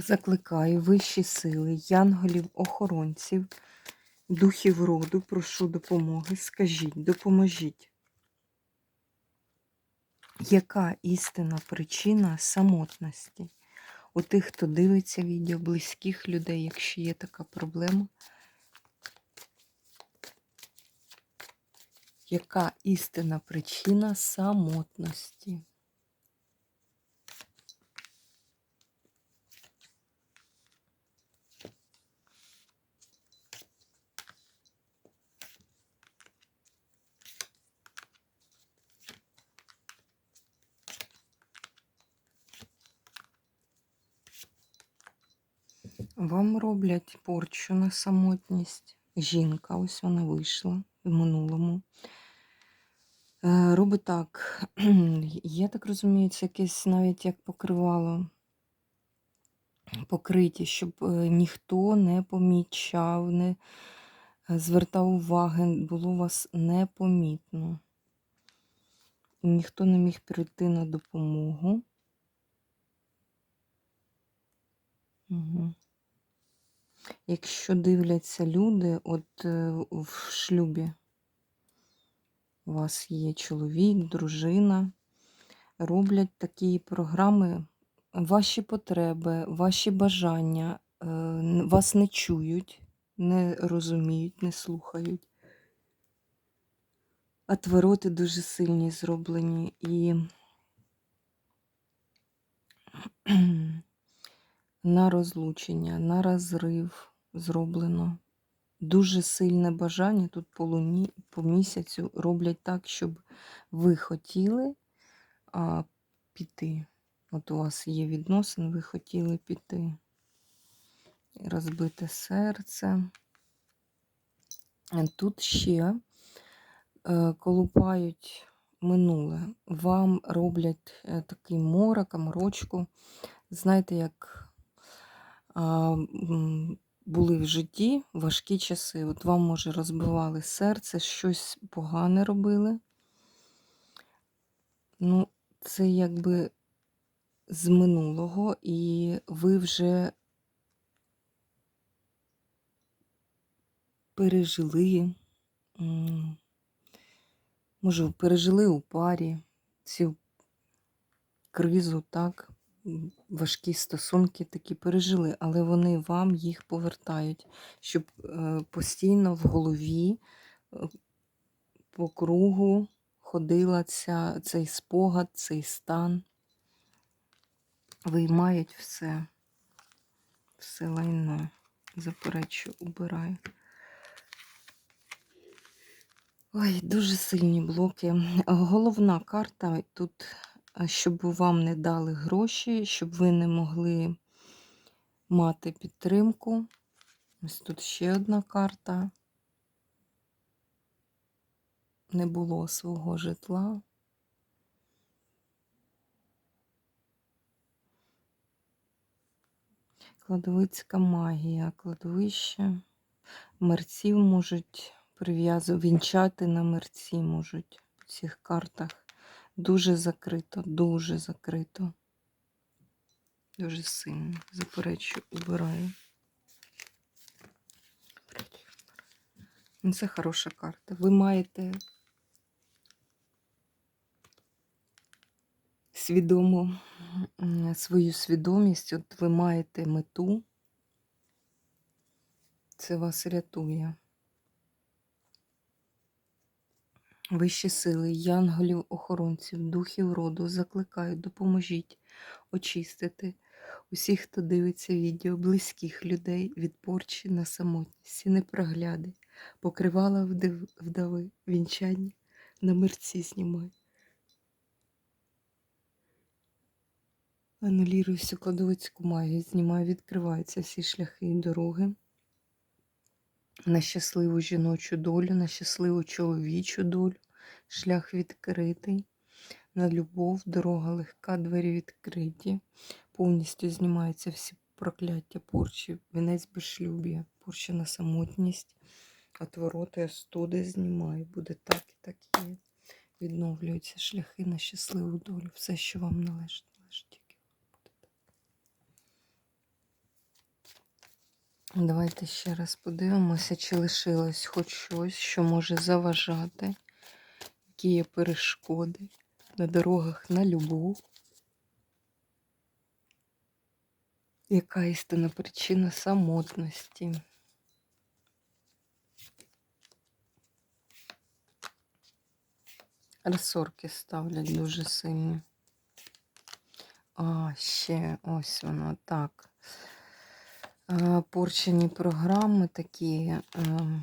Закликаю вищі сили, янголів, охоронців, духів роду, прошу допомоги. Скажіть, допоможіть. Яка істинна причина самотності у тих, хто дивиться відео, близьких людей, якщо є така проблема? Яка істинна причина самотності? Вам роблять порчу на самотність. Жінка, ось вона вийшла в минулому. Е, Робить так. Я так розумію, це якесь навіть як покривало покриті, щоб е, ніхто не помічав, не е, звертав уваги, було вас непомітно. І ніхто не міг прийти на допомогу. Угу. Якщо дивляться люди, от е, в шлюбі у вас є чоловік, дружина, роблять такі програми, ваші потреби, ваші бажання, е, вас не чують, не розуміють, не слухають. Отвороти дуже сильні зроблені і на розлучення, на розрив зроблено. Дуже сильне бажання тут по луні, по місяцю роблять так, щоб ви хотіли а, піти. От у вас є відносини, ви хотіли піти. Розбите серце. Тут ще е, колупають минуле. Вам роблять е, такий морок, морочку. Знаєте, як були в житті важкі часи. От вам, може, розбивали серце, щось погане робили. Ну, це якби з минулого, і ви вже пережили, може, пережили у парі цю кризу, так, важкі стосунки такі пережили, але вони вам їх повертають, щоб е, постійно в голові е, по кругу ходила ця, цей спогад, цей стан. Виймають все, все лайно, заперечу, убираю. Ой, дуже сильні блоки. Головна карта тут, щоб вам не дали гроші, щоб ви не могли мати підтримку. Ось тут ще одна карта. Не було свого житла. Кладовицька магія, кладовище. Мерців можуть прив'язувати, вінчати на мерці можуть в цих картах. Дуже закрито, дуже закрито. Дуже сильно. Заперечу, убираю. Ну, Це хороша карта. Ви маєте свідому свою свідомість, от ви маєте мету. Це вас рятує. Вищі сили, янголів, охоронців, духів роду закликають, допоможіть очистити усіх, хто дивиться відео, близьких людей від порчі на самотність, непрогляди, покривала вдив- вдави, вінчання на мерці знімай. Анулірую всю кладовицьку магію, знімаю, відкриваються всі шляхи і дороги на щасливу жіночу долю, на щасливу чоловічу долю. Шлях відкритий, на любов, дорога легка, двері відкриті. Повністю знімаються всі прокляття, порчі, вінець безшлюб'я, порча на самотність, отвороти, остуди знімаю. Буде так і так є. Відновлюються шляхи на щасливу долю. Все, що вам належить, належить тільки вам буде так. Давайте ще раз подивимося, чи лишилось хоч щось, що може заважати, які є перешкоди на дорогах на любов. Яка істинна причина самотності? Ресорки ставлять дуже сильні. А, ще ось воно так. Е, Порчені програми такі. ем,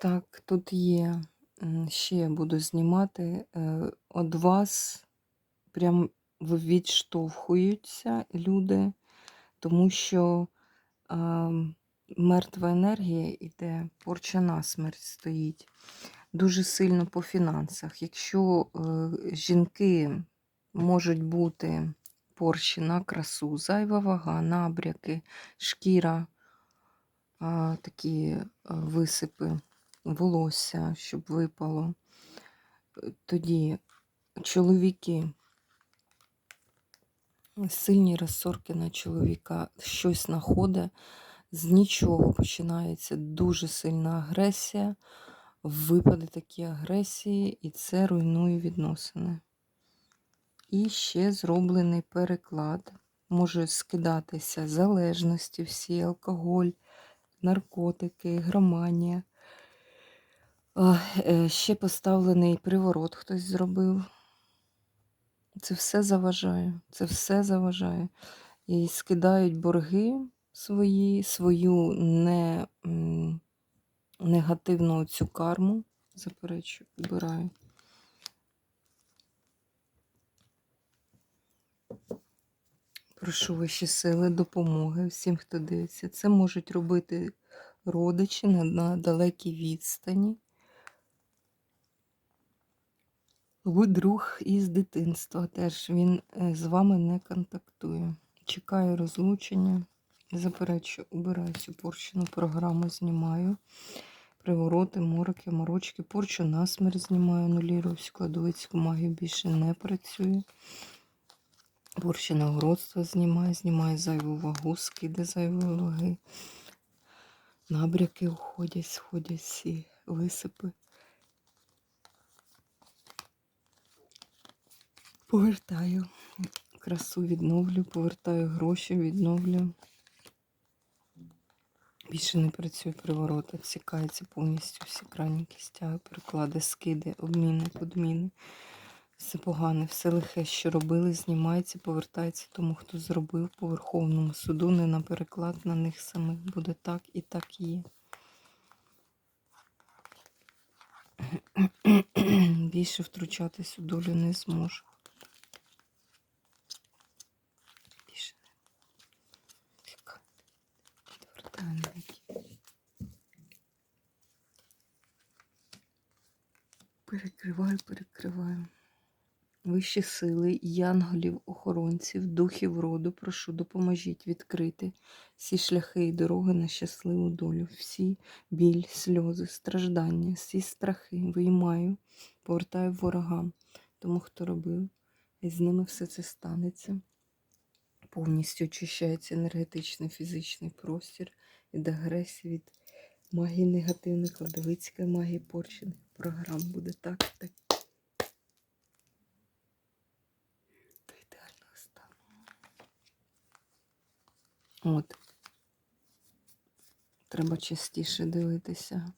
Так, тут є. Ще буду знімати. е, Од вас прям відштовхуються люди, тому що ем, мертва енергія іде, порча на смерть стоїть. Дуже сильно по фінансах. Якщо е, жінки можуть бути порчі на красу, зайва вага, набряки, шкіра, такі а, висипи, волосся, щоб випало. Е, Тоді чоловіки, сильні розсорки на чоловіка, щось знаходить, з нічого починається дуже сильна агресія, випади такі агресії, і це руйнує відносини. І ще зроблений переклад. Може скидатися залежності, всі, алкоголь, наркотики, громанія. Е, Ще поставлений приворот хтось зробив. Це все заважає. Це все заважає. І скидають борги свої, свою не, негативну цю карму. Заперечу, убираю. Прошу ваші сили, допомоги всім, хто дивиться. Це можуть робити родичі на, на далекій відстані. Ви друг із дитинства теж він е, з вами не контактує. Чекаю розлучення. Заперечу, убираю цю порчену програму, знімаю. Привороти, мороки, морочки, порчу насмерть знімаю, нулірую всю кладовицьку магію більше не працює. Порчі нагородства знімає, знімає зайву вагу, скиди зайвої ваги. Набряки уходять, сходять всі висипи. Повертаю красу, відновлю, повертаю гроші, відновлю. Більше не працює приворот, відсікається повністю всі крайні кістяги, переклади, скиди, обміни, подміни. Все погане, все лихе, що робили, знімається, повертається тому, хто зробив по Верховному суду, не на переклад на них самих. Буде так і так є. Більше втручатись у долю не зможу. Більше не. Перекриваю, перекриваю. Вищі сили, янголів, охоронців, духів роду, прошу, допоможіть відкрити всі шляхи і дороги на щасливу долю, всі біль, сльози, страждання, всі страхи виймаю, повертаю ворогам, тому хто робив, і з ними все це станеться. Повністю очищається енергетичний фізичний простір від агресії, від магії негативної, кладовицької магії порчених програм. Буде так, так. От. Треба частіше дивитися.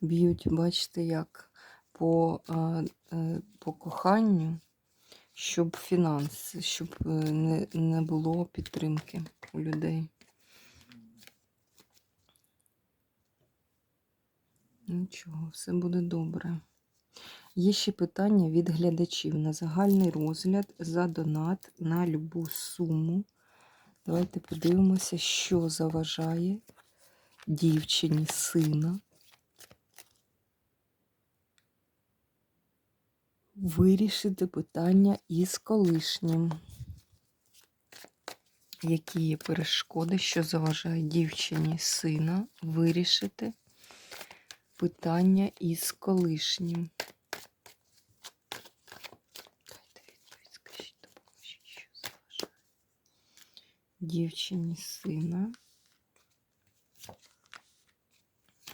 Б'ють, бачите, як по, е, по коханню, щоб фінанс, щоб е, не, не було підтримки у людей. Нічого, все буде добре. Є ще питання від глядачів на загальний розгляд за донат на любу суму. Давайте подивимося, що заважає дівчині сина вирішити питання із колишнім. Які є перешкоди, що заважає дівчині сина вирішити питання із колишнім? Дайте відповідь, скажіть, допоможіть, що заважає дівчині сина.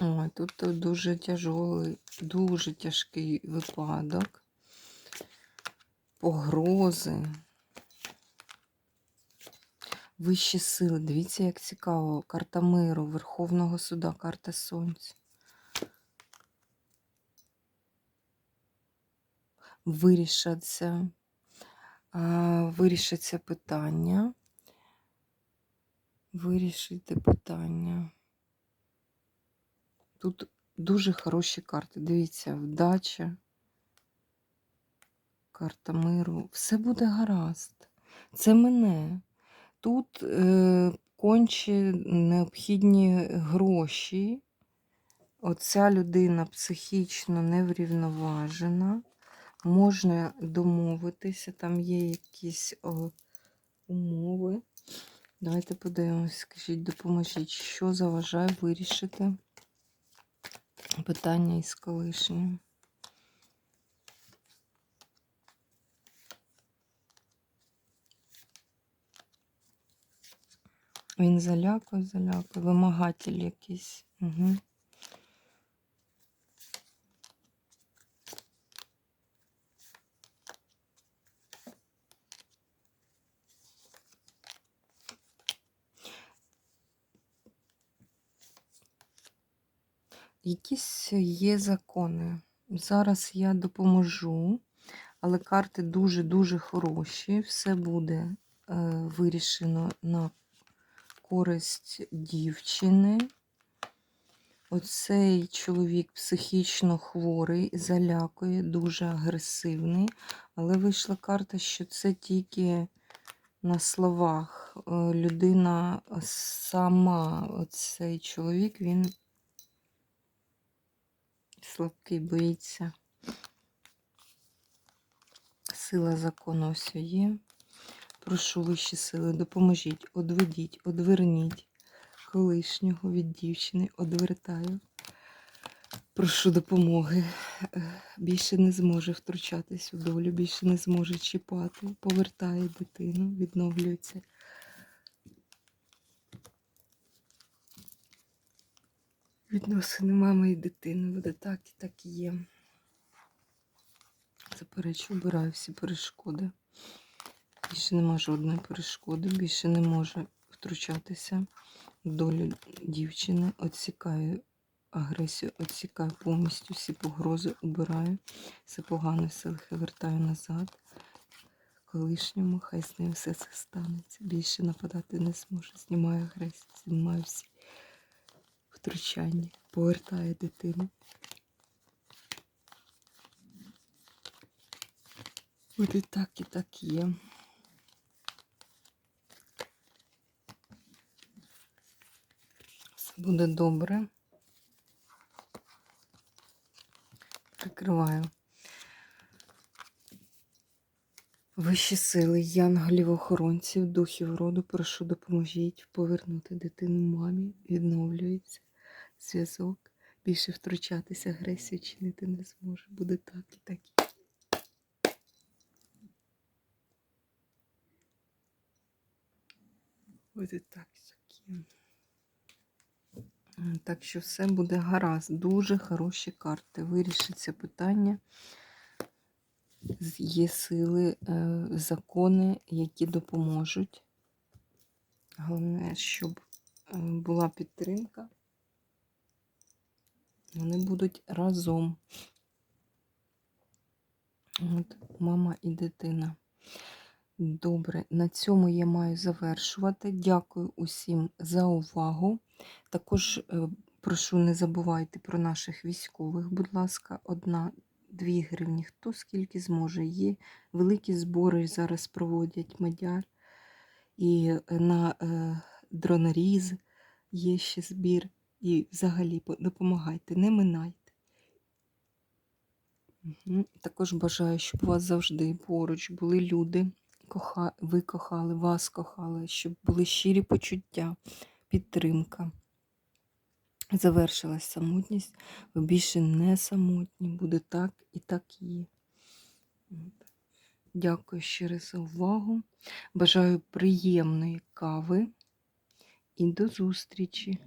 Ой, тут дуже тяжолий, дуже тяжкий випадок. Погрози. Вищі сили. Дивіться, як цікаво. Карта миру, Верховного суда, карта Сонця. Вирішаться, а, вирішиться питання. Вирішити питання. Тут дуже хороші карти. Дивіться, вдача, карта миру. Все буде гаразд. Це мене. Тут е, конче необхідні гроші. Оця людина психічно неврівноважена. Можна домовитися, там є якісь о, умови. Давайте подивимось, скажіть, допоможіть, що заважає вирішити питання із колишнім. Він залякує, залякує, вимагатель якийсь. Угу. Якісь є закони. Зараз я допоможу, але карти дуже-дуже хороші. Все буде е, вирішено на користь дівчини. Оцей чоловік психічно хворий, залякує, дуже агресивний, але вийшла карта, що це тільки на словах. Е, Людина сама, оцей чоловік, він слабкий боїться. Сила закону ось є. Прошу вищі сили, допоможіть, одведіть, одверніть колишнього від дівчини, одвертаю. Прошу допомоги. Е, Більше не зможе втручатись у долю, більше не зможе чіпати. Повертає дитину, відновлюється. Відносини мами і дитини буде так і так і є. Заперечу, обираю всі перешкоди. Більше нема жодної перешкоди, більше не може втручатися в долю дівчини. Отсікаю агресію, отсікаю повністю всі погрози, убираю. Все погане, все лихе вертаю назад. Колишньому, хай з ним все це станеться. Більше нападати не зможе. Знімаю агресію, знімаю всі втручання, повертаю дитину. Буде так і так є. Все буде добре. Прикриваю. Вищі сили, янголів, охоронців, духів роду, прошу допоможіть повернути дитину мамі, відновлюється зв'язок. Більше втручатися, агресію чинити не зможе. Буде так і так. Буде так і так. Так що все буде гаразд. Дуже хороші карти. Вирішиться питання. Є сили, е, закони, які допоможуть. Головне, щоб е, була підтримка. Вони будуть разом. От, мама і дитина. Добре, на цьому я маю завершувати. Дякую усім за увагу. Також е, прошу, не забувайте про наших військових, будь ласка, одна 2 гривні, хто скільки зможе. Є великі збори зараз проводять мадяр. І е, на е, дроноріз є ще збір. І взагалі допомагайте, не минайте. Також бажаю, щоб у вас завжди поруч були люди, ви кохали, вас кохали, щоб були щирі почуття, підтримка. Завершилась самотність, ви більше не самотні, буде так і так є. Дякую ще раз за увагу. Бажаю приємної кави і до зустрічі!